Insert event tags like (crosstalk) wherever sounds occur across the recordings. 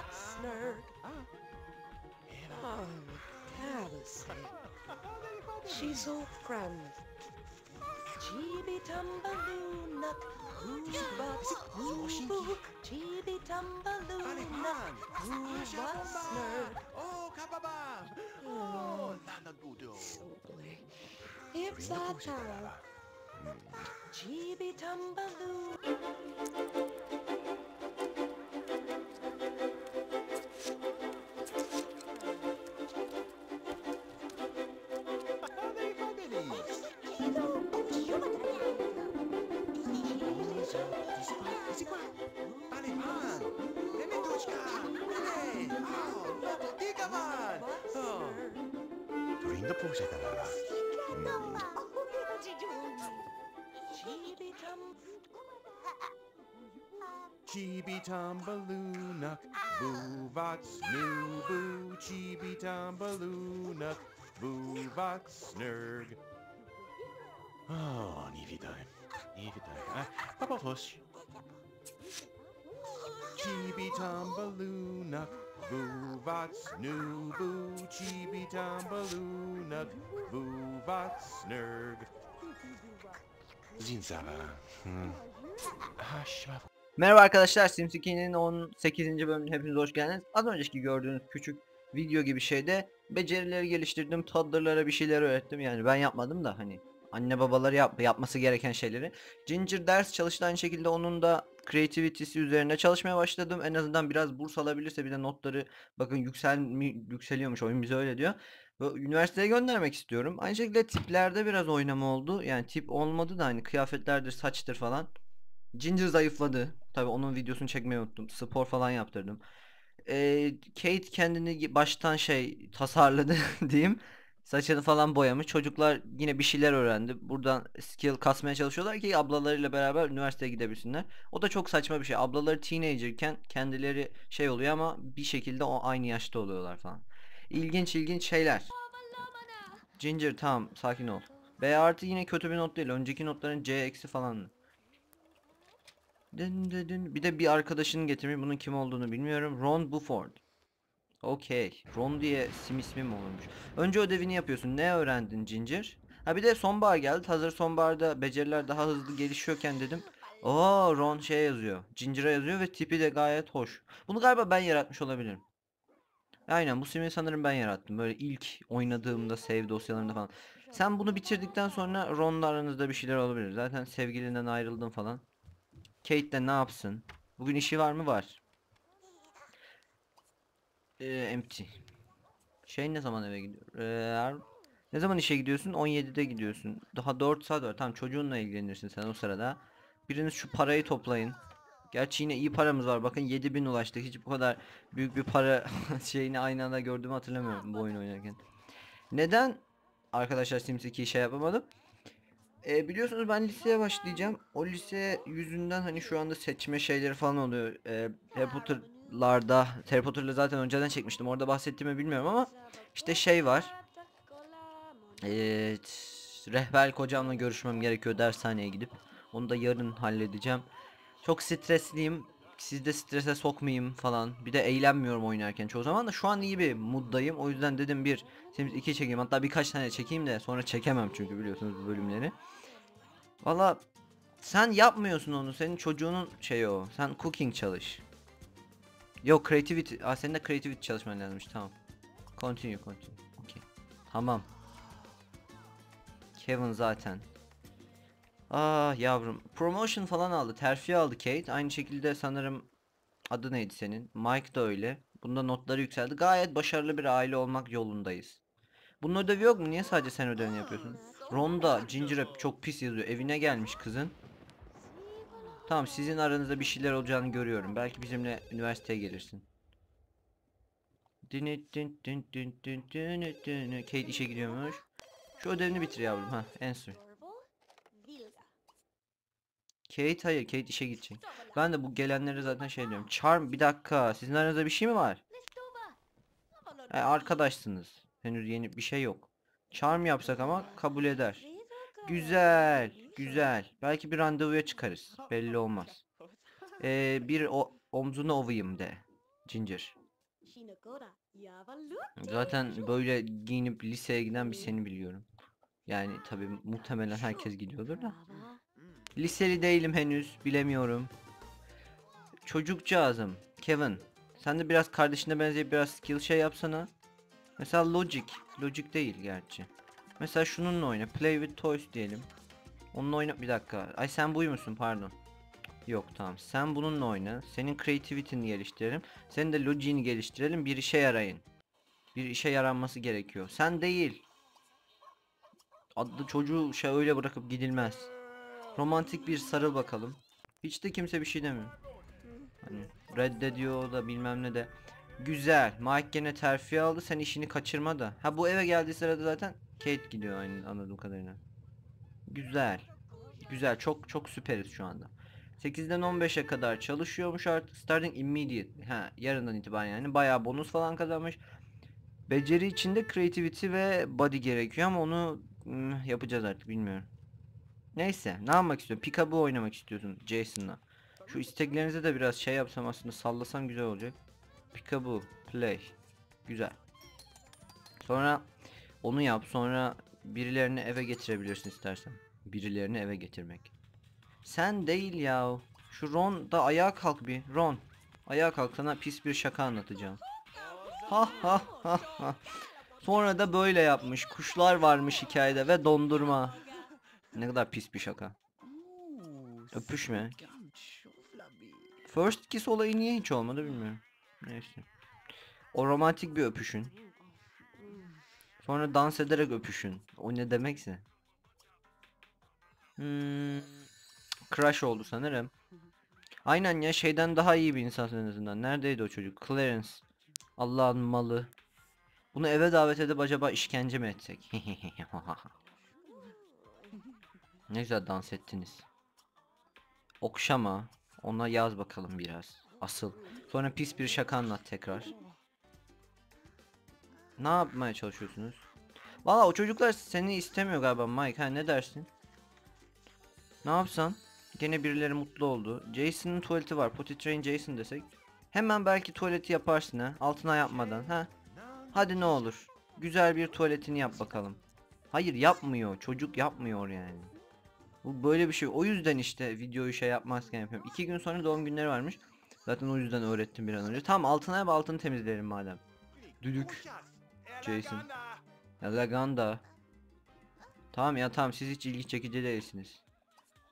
What, Snurk? Oh. Oh, She's all crammed. Chibi Tumbaloo Nut. Who's Butts? Who's Book? Chibi Tumbaloo Nut. Who's Butts? Snurk. Oh, Kababa! Oh, Nana Gudo. play. It's that time. Hmm. Chibi Tumbaloo. のポーシェだから。Chibi Tombaloonuck, Boovots, New Boo, Chibi Tombaloonuck, Boovots, Nurg. Oh, nie witaj, nie witaj. A, papa Fush. Chibi Tombaloonuck, Tumbaloonuck, Boovox Snoo Chibi Tumbaloonuck, Boovox Snurg. Zinsara. Hmm. Şaf. Merhaba arkadaşlar Sims 2'nin 18. bölümüne hepiniz hoş geldiniz. Az önceki gördüğünüz küçük video gibi şeyde becerileri geliştirdim, toddler'lara bir şeyler öğrettim. Yani ben yapmadım da hani anne babaları yap yapması gereken şeyleri. Ginger ders çalıştı aynı şekilde onun da creativity'si üzerine çalışmaya başladım. En azından biraz burs alabilirse bir de notları bakın yüksel yükseliyormuş oyun bize öyle diyor. Ve üniversiteye göndermek istiyorum. Aynı şekilde tiplerde biraz oynama oldu. Yani tip olmadı da hani kıyafetlerdir, saçtır falan. Ginger zayıfladı. Tabii onun videosunu çekmeyi unuttum. Spor falan yaptırdım. Ee, Kate kendini baştan şey tasarladı (laughs) diyeyim. Saçını falan boyamış. Çocuklar yine bir şeyler öğrendi. Buradan skill kasmaya çalışıyorlar ki ablalarıyla beraber üniversiteye gidebilsinler. O da çok saçma bir şey. Ablaları teenagerken kendileri şey oluyor ama bir şekilde o aynı yaşta oluyorlar falan. İlginç ilginç şeyler. Ginger tamam sakin ol. B artı yine kötü bir not değil. Önceki notların C eksi falandı. Dın dın dın. Bir de bir arkadaşını getirmiş. Bunun kim olduğunu bilmiyorum. Ron Buford. Okey. Ron diye sim ismi mi olurmuş? Önce ödevini yapıyorsun. Ne öğrendin Ginger? Ha bir de sonbahar geldi. Hazır sonbaharda beceriler daha hızlı gelişiyorken dedim. Oo Ron şey yazıyor. Ginger'a yazıyor ve tipi de gayet hoş. Bunu galiba ben yaratmış olabilirim. Aynen bu simi sanırım ben yarattım. Böyle ilk oynadığımda save dosyalarında falan. Sen bunu bitirdikten sonra Ron'la aranızda bir şeyler olabilir. Zaten sevgilinden ayrıldın falan. Kate de ne yapsın? Bugün işi var mı? Var. Ee, empty. Şey ne zaman eve gidiyor? Ee, ne zaman işe gidiyorsun? 17'de gidiyorsun. Daha 4 saat var. Tamam çocuğunla ilgilenirsin sen o sırada. Biriniz şu parayı toplayın. Gerçi yine iyi paramız var. Bakın 7000 ulaştık. Hiç bu kadar büyük bir para (laughs) şeyini aynı anda gördüğümü hatırlamıyorum bu oyun oynarken. Neden arkadaşlar Sims 2'yi şey yapamadım? E, biliyorsunuz ben liseye başlayacağım. O lise yüzünden hani şu anda seçme şeyleri falan oluyor. E, Harry Potter'larda, Harry Potter'la zaten önceden çekmiştim. Orada bahsettiğimi bilmiyorum ama işte şey var. E, t- rehber hocamla görüşmem gerekiyor dershaneye gidip. Onu da yarın halledeceğim. Çok stresliyim. Siz de strese sokmayayım falan. Bir de eğlenmiyorum oynarken çoğu zaman da şu an iyi bir moddayım. O yüzden dedim bir Sims 2 çekeyim. Hatta birkaç tane çekeyim de sonra çekemem çünkü biliyorsunuz bu bölümleri. Valla sen yapmıyorsun onu. Senin çocuğunun şeyi o. Sen cooking çalış. Yok creativity. Aa senin de creativity çalışman lazımmış. Tamam. Continue continue. Okay. Tamam. Kevin zaten. Ah yavrum. Promotion falan aldı. Terfi aldı Kate. Aynı şekilde sanırım adı neydi senin? Mike da öyle. Bunda notları yükseldi. Gayet başarılı bir aile olmak yolundayız. Bunun ödevi yok mu? Niye sadece sen ödevini yapıyorsun? Ronda Ginger'e çok pis yazıyor. Evine gelmiş kızın. Tamam sizin aranızda bir şeyler olacağını görüyorum. Belki bizimle üniversiteye gelirsin. Kate işe gidiyormuş. Şu ödevini bitir yavrum. Ha, answer. Kate hayır, Kate işe gidecek. Ben de bu gelenlere zaten şey diyorum. Charm bir dakika. Sizin aranızda bir şey mi var? E, arkadaşsınız. Henüz yeni bir şey yok. Charm yapsak ama kabul eder. Güzel, güzel. Belki bir randevuya çıkarız. Belli olmaz. Ee, bir o omzunu ovayım de. Ginger. Zaten böyle giyinip liseye giden bir seni biliyorum. Yani tabi muhtemelen herkes gidiyordur da. Liseli değilim henüz bilemiyorum. Çocukcağızım Kevin. Sen de biraz kardeşine benzeyip biraz skill şey yapsana. Mesela Logic. Logic değil gerçi. Mesela şununla oyna. Play with toys diyelim. Onunla oyna bir dakika. Ay sen buymuşsun pardon. Yok tamam. Sen bununla oyna. Senin creativity'ni geliştirelim. Senin de logic'ini geliştirelim. Bir işe yarayın. Bir işe yaranması gerekiyor. Sen değil. Adlı çocuğu şey öyle bırakıp gidilmez. Romantik bir sarıl bakalım. Hiç de kimse bir şey demiyor. Hani reddediyor da bilmem ne de. Güzel. Mike gene terfi aldı. Sen işini kaçırma da. Ha bu eve geldiği sırada zaten Kate gidiyor aynı anladığım kadarıyla. Güzel. Güzel. Çok çok süperiz şu anda. 8'den 15'e kadar çalışıyormuş artık. Starting immediate. Ha yarından itibaren yani. Bayağı bonus falan kazanmış. Beceri içinde creativity ve body gerekiyor ama onu hmm, yapacağız artık bilmiyorum. Neyse ne yapmak istiyorsun? Peekaboo oynamak istiyorsun Jason'la. Şu isteklerinize de biraz şey yapsam aslında sallasam güzel olacak. Peekaboo play. Güzel. Sonra onu yap sonra birilerini eve getirebilirsin istersen. Birilerini eve getirmek. Sen değil ya. Şu Ron da ayağa kalk bir. Ron. Ayağa kalk sana pis bir şaka anlatacağım. Ha ha ha ha. Sonra da böyle yapmış. Kuşlar varmış hikayede ve dondurma. Ne kadar pis bir şaka. Öpüşme. First kiss olayı niye hiç olmadı bilmiyorum. Neyse. O romantik bir öpüşün. Sonra dans ederek öpüşün. O ne demekse. Hmm, crush oldu sanırım. Aynen ya şeyden daha iyi bir insan en azından. Neredeydi o çocuk? Clarence. Allah'ın malı. Bunu eve davet edip acaba işkence mi etsek? (laughs) ne güzel dans ettiniz. Okşama. Ona yaz bakalım biraz. Asıl. Sonra pis bir şaka anlat tekrar. Ne yapmaya çalışıyorsunuz? Valla o çocuklar seni istemiyor galiba Mike. Ha ne dersin? Ne yapsan? Gene birileri mutlu oldu. Jason'ın tuvaleti var. Potty train Jason desek. Hemen belki tuvaleti yaparsın ha. Altına yapmadan ha. Hadi ne olur. Güzel bir tuvaletini yap bakalım. Hayır yapmıyor. Çocuk yapmıyor yani. Bu böyle bir şey. O yüzden işte videoyu şey yapmazken yapıyorum. İki gün sonra doğum günleri varmış. Zaten o yüzden öğrettim bir an önce. Tamam altına yap altını temizlerim madem. Düdük. Jason. Elaganda. Tamam ya tamam siz hiç ilgi çekici değilsiniz.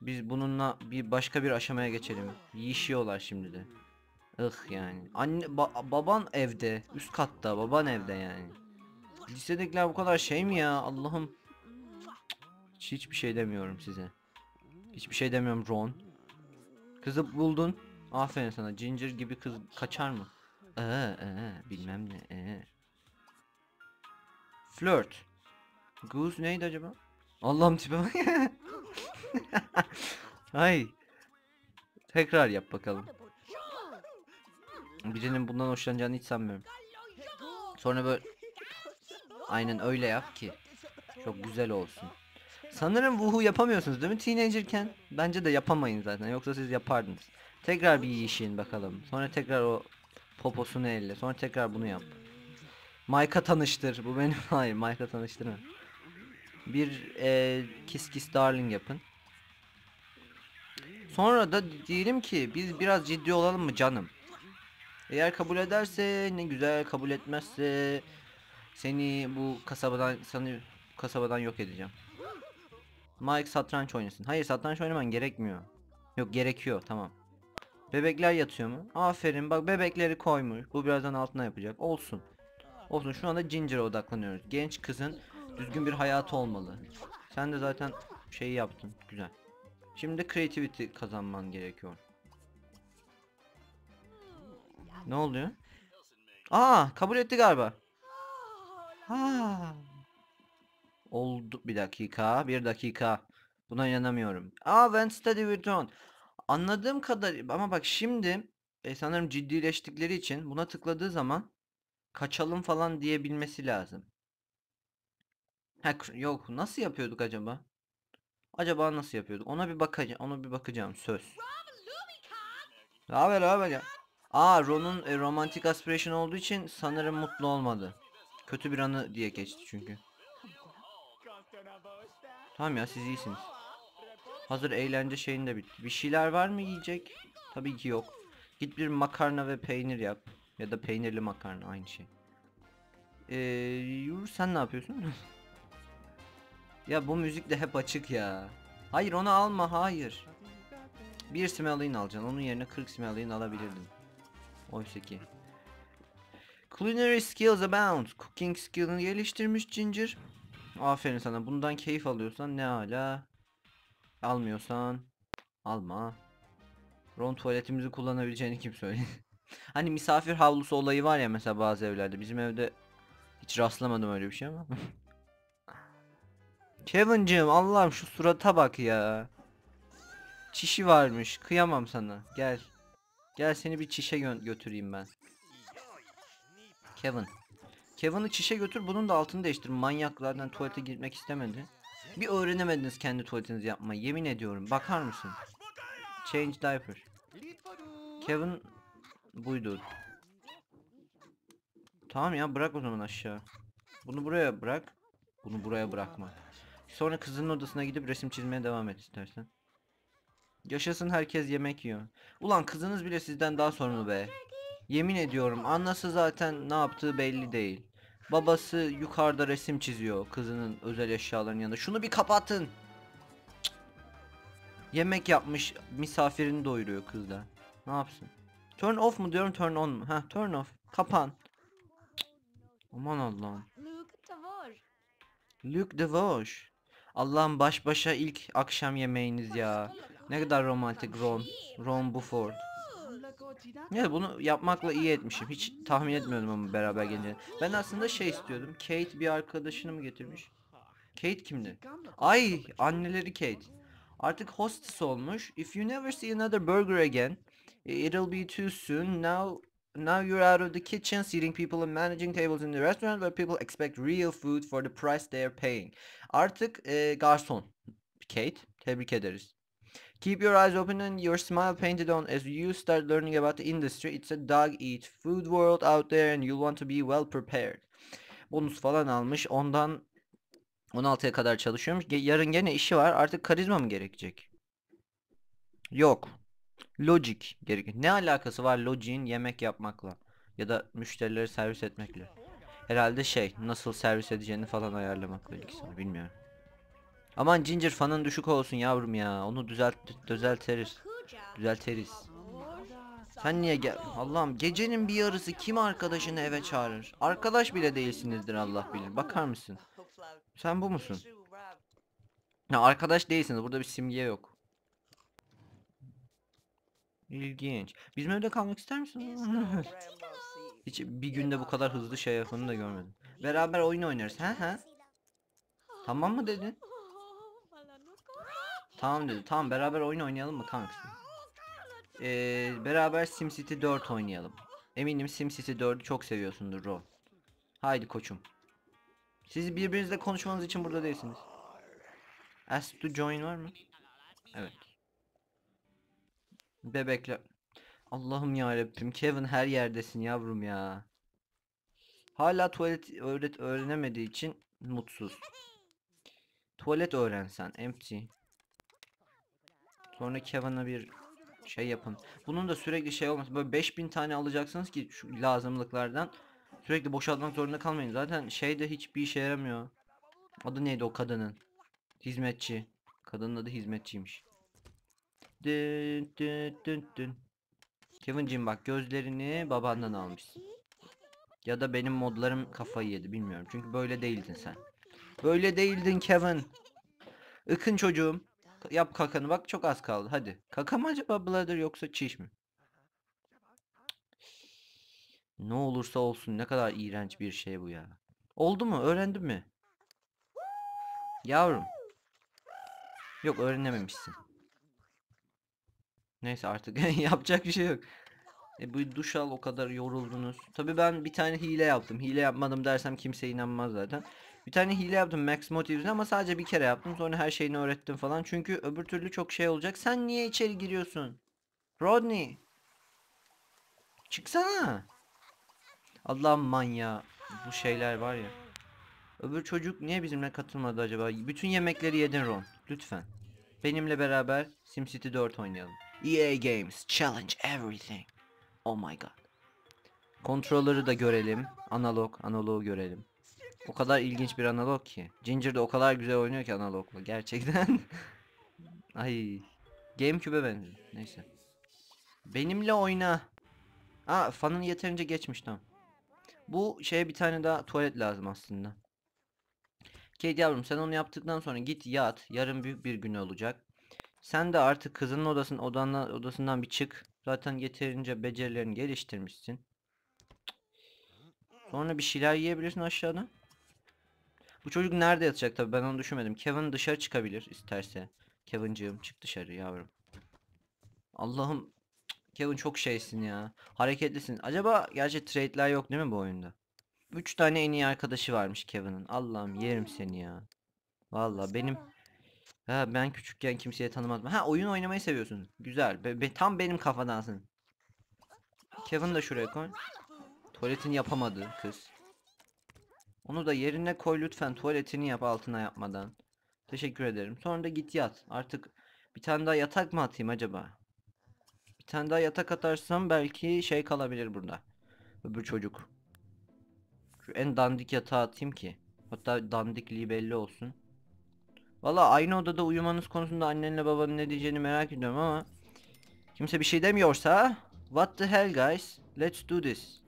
Biz bununla bir başka bir aşamaya geçelim. Yiyişiyorlar şimdi de. Ih yani. Anne ba- baban evde, üst katta, baban evde yani. Lisedekiler bu kadar şey mi ya? Allah'ım. Hiç hiçbir şey demiyorum size. Hiçbir şey demiyorum Ron. Kızı buldun. Aferin sana. Ginger gibi kız kaçar mı? Ee, ee, bilmem ne. Ee. Flirt. Goose neydi acaba? Allah'ım tipe bak. (laughs) Hay. Tekrar yap bakalım. Birinin bundan hoşlanacağını hiç sanmıyorum. Sonra böyle aynen öyle yap ki çok güzel olsun. Sanırım vuhu yapamıyorsunuz değil mi teenagerken? Bence de yapamayın zaten yoksa siz yapardınız. Tekrar bir yiyişin bakalım. Sonra tekrar o poposunu elle. Sonra tekrar bunu yap. Mike'a tanıştır. Bu benim (laughs) hayır Mike'a tanıştırma. Bir e, kiss kiss darling yapın. Sonra da diyelim ki biz biraz ciddi olalım mı canım? Eğer kabul ederse ne güzel kabul etmezse seni bu kasabadan seni kasabadan yok edeceğim. Mike satranç oynasın. Hayır satranç oynaman gerekmiyor. Yok gerekiyor tamam. Bebekler yatıyor mu? Aferin bak bebekleri koymuş. Bu birazdan altına yapacak. Olsun. Olsun şu anda Ginger'a odaklanıyoruz. Genç kızın düzgün bir hayatı olmalı. Sen de zaten şeyi yaptın. Güzel. Şimdi creativity kazanman gerekiyor. Ne oluyor? Aa kabul etti galiba. Ha. Oldu bir dakika, bir dakika. Buna inanamıyorum. Aa when study with. Anladığım kadar ama bak şimdi e, sanırım ciddileştikleri için buna tıkladığı zaman kaçalım falan diyebilmesi lazım. Ha, yok nasıl yapıyorduk acaba? Acaba nasıl yapıyorduk? Ona bir bakacağım. Ona bir bakacağım söz. Ne haber abi ya? Aa Ron'un e, romantik aspiration olduğu için sanırım mutlu olmadı. Kötü bir anı diye geçti çünkü. Tamam ya siz iyisiniz. Hazır eğlence şeyin de bitti. Bir şeyler var mı yiyecek? Tabii ki yok. Git bir makarna ve peynir yap. Ya da peynirli makarna aynı şey. Ee, sen ne yapıyorsun? (laughs) ya bu müzik de hep açık ya. Hayır onu alma hayır. Bir Smelly'in alacaksın. Onun yerine 40 Smelly'in alabilirdin. Oysa ki. Culinary skills abound. Cooking skill'ını geliştirmiş Ginger. Aferin sana. Bundan keyif alıyorsan ne hala. Almıyorsan alma. Ron tuvaletimizi kullanabileceğini kim söyledi? (laughs) hani misafir havlusu olayı var ya mesela bazı evlerde. Bizim evde hiç rastlamadım öyle bir şey ama. (laughs) Kevin'cim Allah'ım şu surata bak ya. Çişi varmış. Kıyamam sana. Gel. Gel seni bir çişe gö- götüreyim ben. Kevin. Kevin'i çişe götür bunun da altını değiştir. Manyaklardan tuvalete girmek istemedi. Bir öğrenemediniz kendi tuvaletinizi yapmayı. Yemin ediyorum. Bakar mısın? Change diaper. Kevin buydu. Tamam ya bırak o zaman aşağı. Bunu buraya bırak. Bunu buraya bırakma. Sonra kızının odasına gidip resim çizmeye devam et istersen. Yaşasın herkes yemek yiyor. Ulan kızınız bile sizden daha sorumlu be. Yemin ediyorum annesi zaten ne yaptığı belli değil. Babası yukarıda resim çiziyor kızının özel eşyalarının yanında. Şunu bir kapatın. Cık. Yemek yapmış misafirini doyuruyor kız da. Ne yapsın? Turn off mu diyorum turn on mu? Ha turn off. Kapan. Cık. Aman Allah'ım. Luke DeVoe. Allah'ım baş başa ilk akşam yemeğiniz ya. Ne kadar romantik Ron. Ron Buford. Ya bunu yapmakla iyi etmişim. Hiç tahmin etmiyordum ama beraber gelince. Ben aslında şey istiyordum. Kate bir arkadaşını mı getirmiş? Kate kimdi? Ay anneleri Kate. Artık hostess olmuş. If you never see another burger again, it'll be too soon. Now now you're out of the kitchen, seating people and managing tables in the restaurant where people expect real food for the price they are paying. Artık e, garson. Kate, tebrik ederiz. Keep your eyes open and your smile painted on as you start learning about the industry. It's a dog eat food world out there and you'll want to be well prepared. Bonus falan almış. Ondan 16'ya kadar çalışıyormuş. Yarın gene işi var. Artık karizma mı gerekecek? Yok. Logic gerek. Ne alakası var Logic'in yemek yapmakla ya da müşterileri servis etmekle? Herhalde şey, nasıl servis edeceğini falan ayarlamakla ilgisi. Bilmiyorum. Aman Ginger fanın düşük olsun yavrum ya. Onu düzelt düzelteriz. Kuja. Düzelteriz. Sen niye gel? Allah'ım gecenin bir yarısı kim arkadaşını eve çağırır? Arkadaş bile değilsinizdir Allah bilir. Bakar mısın? Sen bu musun? Ya arkadaş değilsiniz. Burada bir simge yok. İlginç. Bizim evde kalmak ister misin? (laughs) Hiç bir günde bu kadar hızlı şey yapanı da görmedim. Beraber oyun oynarız. Ha ha. Tamam mı dedin? Tamam dedi. Tamam beraber oyun oynayalım mı kanks? Ee, beraber SimCity 4 oynayalım. Eminim SimCity 4'ü çok seviyorsundur Ro. Haydi koçum. Siz birbirinizle konuşmanız için burada değilsiniz. Ask to join var mı? Evet. Bebekle. Allah'ım ya Rabbim. Kevin her yerdesin yavrum ya. Hala tuvalet öğret öğrenemediği için mutsuz. Tuvalet öğrensen empty. Sonra Kevin'a bir şey yapın. Bunun da sürekli şey olması. Böyle 5000 tane alacaksınız ki şu lazımlıklardan. Sürekli boşaltmak zorunda kalmayın. Zaten şey de hiçbir işe yaramıyor. Adı neydi o kadının? Hizmetçi. Kadının adı hizmetçiymiş. Dün dün dün dün. Kevin'cim bak gözlerini babandan almışsın. Ya da benim modlarım kafayı yedi bilmiyorum. Çünkü böyle değildin sen. Böyle değildin Kevin. Ikın çocuğum. Yap kakanı bak çok az kaldı hadi. Kaka mı acaba bladder yoksa çiş mi? Ne olursa olsun ne kadar iğrenç bir şey bu ya. Oldu mu? Öğrendin mi? Yavrum. Yok öğrenememişsin. Neyse artık (laughs) yapacak bir şey yok. E bu duş al o kadar yoruldunuz. Tabii ben bir tane hile yaptım. Hile yapmadım dersem kimse inanmaz zaten. Bir tane hile yaptım Max Motives'ine ama sadece bir kere yaptım. Sonra her şeyini öğrettim falan. Çünkü öbür türlü çok şey olacak. Sen niye içeri giriyorsun? Rodney. Çıksana. Allah'ım manyağı. Bu şeyler var ya. Öbür çocuk niye bizimle katılmadı acaba? Bütün yemekleri yedin Ron. Lütfen. Benimle beraber SimCity 4 oynayalım. EA Games challenge everything. Oh my god. Kontrolleri de görelim. Analog, analogu görelim. O kadar ilginç bir analog ki. Ginger de o kadar güzel oynuyor ki analogla gerçekten. (laughs) Ay. GameCube'e benziyor. Neyse. Benimle oyna. Aa fanın yeterince geçmiş tamam. Bu şeye bir tane daha tuvalet lazım aslında. Kate yavrum sen onu yaptıktan sonra git yat. Yarın büyük bir gün olacak. Sen de artık kızının odasının odandan, odasından bir çık. Zaten yeterince becerilerini geliştirmişsin. Sonra bir şeyler yiyebilirsin aşağıda. Bu çocuk nerede yatacak tabii ben onu düşünmedim. Kevin dışarı çıkabilir isterse. Kevin'cığım çık dışarı yavrum. Allah'ım Kevin çok şeysin ya. Hareketlisin. Acaba gerçi trade'ler yok değil mi bu oyunda? 3 tane en iyi arkadaşı varmış Kevin'in. Allah'ım yerim seni ya. Vallahi benim Ha ben küçükken kimseye tanımadım. Ha oyun oynamayı seviyorsun. Güzel. Be- be- tam benim kafadansın. Kevin de şuraya koy. Tuvaletini yapamadı kız. Onu da yerine koy lütfen. Tuvaletini yap altına yapmadan. Teşekkür ederim. Sonra da git yat. Artık bir tane daha yatak mı atayım acaba? Bir tane daha yatak atarsam belki şey kalabilir burada. Öbür çocuk. Şu en dandik yatağı atayım ki. Hatta dandikliği belli olsun. Valla aynı odada uyumanız konusunda annenle babanın ne diyeceğini merak ediyorum ama kimse bir şey demiyorsa What the hell guys? Let's do this.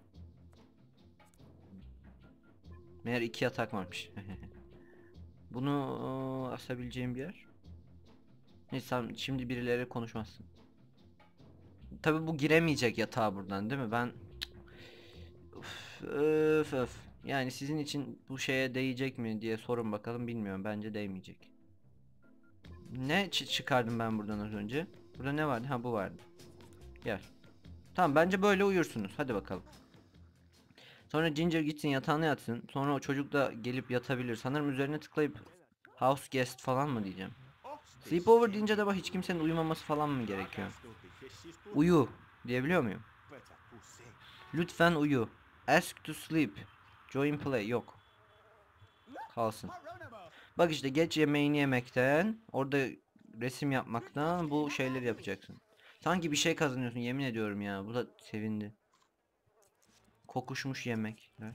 Meğer iki yatak varmış. (laughs) Bunu asabileceğim bir yer. Neyse şimdi birileri konuşmazsın. Tabi bu giremeyecek yatağa buradan değil mi? Ben Üf, öf öf. Yani sizin için bu şeye değecek mi diye sorun bakalım bilmiyorum. Bence değmeyecek. Ne çı- çıkardım ben buradan az önce? Burada ne vardı? Ha bu vardı. Gel. Tamam bence böyle uyursunuz. Hadi bakalım. Sonra Ginger gitsin yatağına yatsın. Sonra o çocuk da gelip yatabilir. Sanırım üzerine tıklayıp house guest falan mı diyeceğim. Sleepover deyince de hiç kimsenin uyumaması falan mı gerekiyor? Uyu diyebiliyor muyum? Lütfen uyu. Ask to sleep. Join play yok. Kalsın. Bak işte geç yemeğini yemekten, orada resim yapmaktan bu şeyleri yapacaksın. Sanki bir şey kazanıyorsun yemin ediyorum ya. Bu da sevindi. Kokuşmuş yemekler.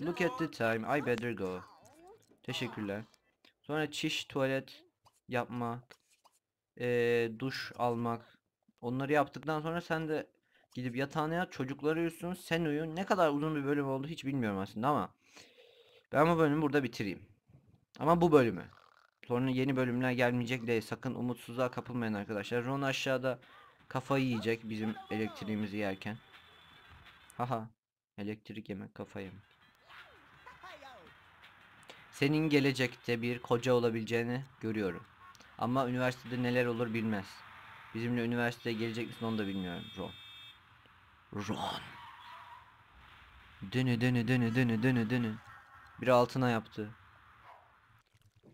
Look at the time. I better go. Teşekkürler. Sonra çiş, tuvalet yapmak. eee, duş almak. Onları yaptıktan sonra sen de gidip yatağına yat. Çocukları uyusun. Sen uyu. Ne kadar uzun bir bölüm oldu hiç bilmiyorum aslında ama. Ben bu bölümü burada bitireyim. Ama bu bölümü. Sonra yeni bölümler gelmeyecek diye sakın umutsuzluğa kapılmayın arkadaşlar. Ron aşağıda kafayı yiyecek bizim elektriğimizi yerken. Haha. Elektrik yemek kafa yemek. Senin gelecekte bir koca olabileceğini görüyorum. Ama üniversitede neler olur bilmez. Bizimle üniversiteye gelecek misin onu da bilmiyorum Ron. Ron. Dene dene dene dene dene dene. Bir altına yaptı.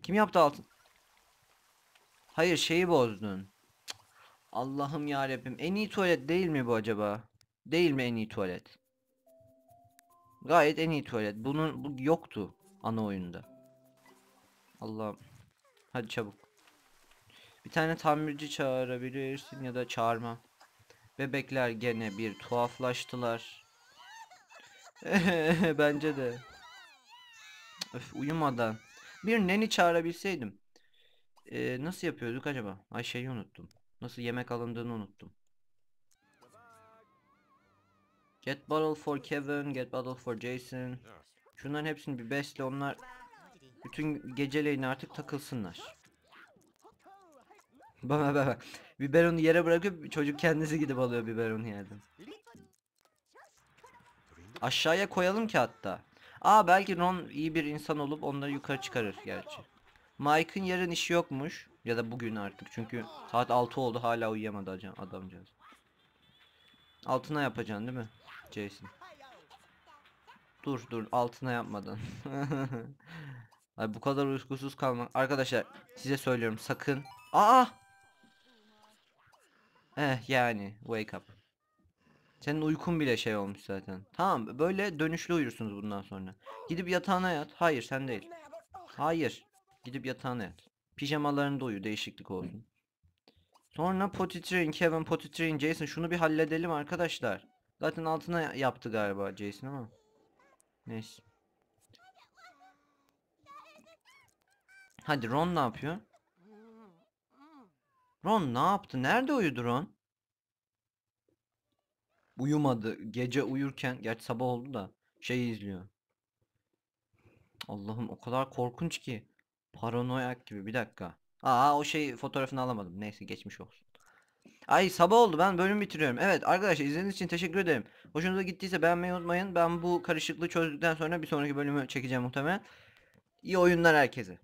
Kim yaptı altın? Hayır şeyi bozdun. Allah'ım ya En iyi tuvalet değil mi bu acaba? Değil mi en iyi tuvalet? Gayet en iyi tuvalet. Bunun bu yoktu ana oyunda. Allah'ım. Hadi çabuk. Bir tane tamirci çağırabilirsin ya da çağırma. Bebekler gene bir tuhaflaştılar. (laughs) Bence de. Öf uyumadan. Bir neni çağırabilseydim. Ee, nasıl yapıyorduk acaba? Ay şeyi unuttum. Nasıl yemek alındığını unuttum. Get bottle for Kevin, get bottle for Jason. Şunların hepsini bir besle onlar bütün geceleyin artık takılsınlar. (laughs) Bana bak. Biberonu yere bırakıp çocuk kendisi gidip alıyor biberonu yerden. Aşağıya koyalım ki hatta. Aa belki Ron iyi bir insan olup onları yukarı çıkarır gerçi. Mike'ın yarın işi yokmuş. Ya da bugün artık çünkü saat 6 oldu hala uyuyamadı adam- adamcağız. Altına yapacaksın değil mi Jason? Dur dur altına yapmadan. (laughs) Ay bu kadar uykusuz kalmak. Arkadaşlar size söylüyorum sakın. Aa! Eh yani wake up. Senin uykun bile şey olmuş zaten. Tamam böyle dönüşlü uyursunuz bundan sonra. Gidip yatağına yat. Hayır sen değil. Hayır. Gidip yatağına yat. Pijamalarında uyu değişiklik olsun. Sonra Potty Train, Kevin, Potty Train, Jason şunu bir halledelim arkadaşlar. Zaten altına ya- yaptı galiba Jason ama. Neyse. Hadi Ron ne yapıyor? Ron ne yaptı? Nerede uyudu Ron? Uyumadı. Gece uyurken, gerçi sabah oldu da şey izliyor. Allah'ım o kadar korkunç ki. Paranoyak gibi. Bir dakika. Aa o şey fotoğrafını alamadım. Neyse geçmiş olsun. Ay sabah oldu ben bölüm bitiriyorum. Evet arkadaşlar izlediğiniz için teşekkür ederim. Hoşunuza gittiyse beğenmeyi unutmayın. Ben bu karışıklığı çözdükten sonra bir sonraki bölümü çekeceğim muhtemelen. İyi oyunlar herkese.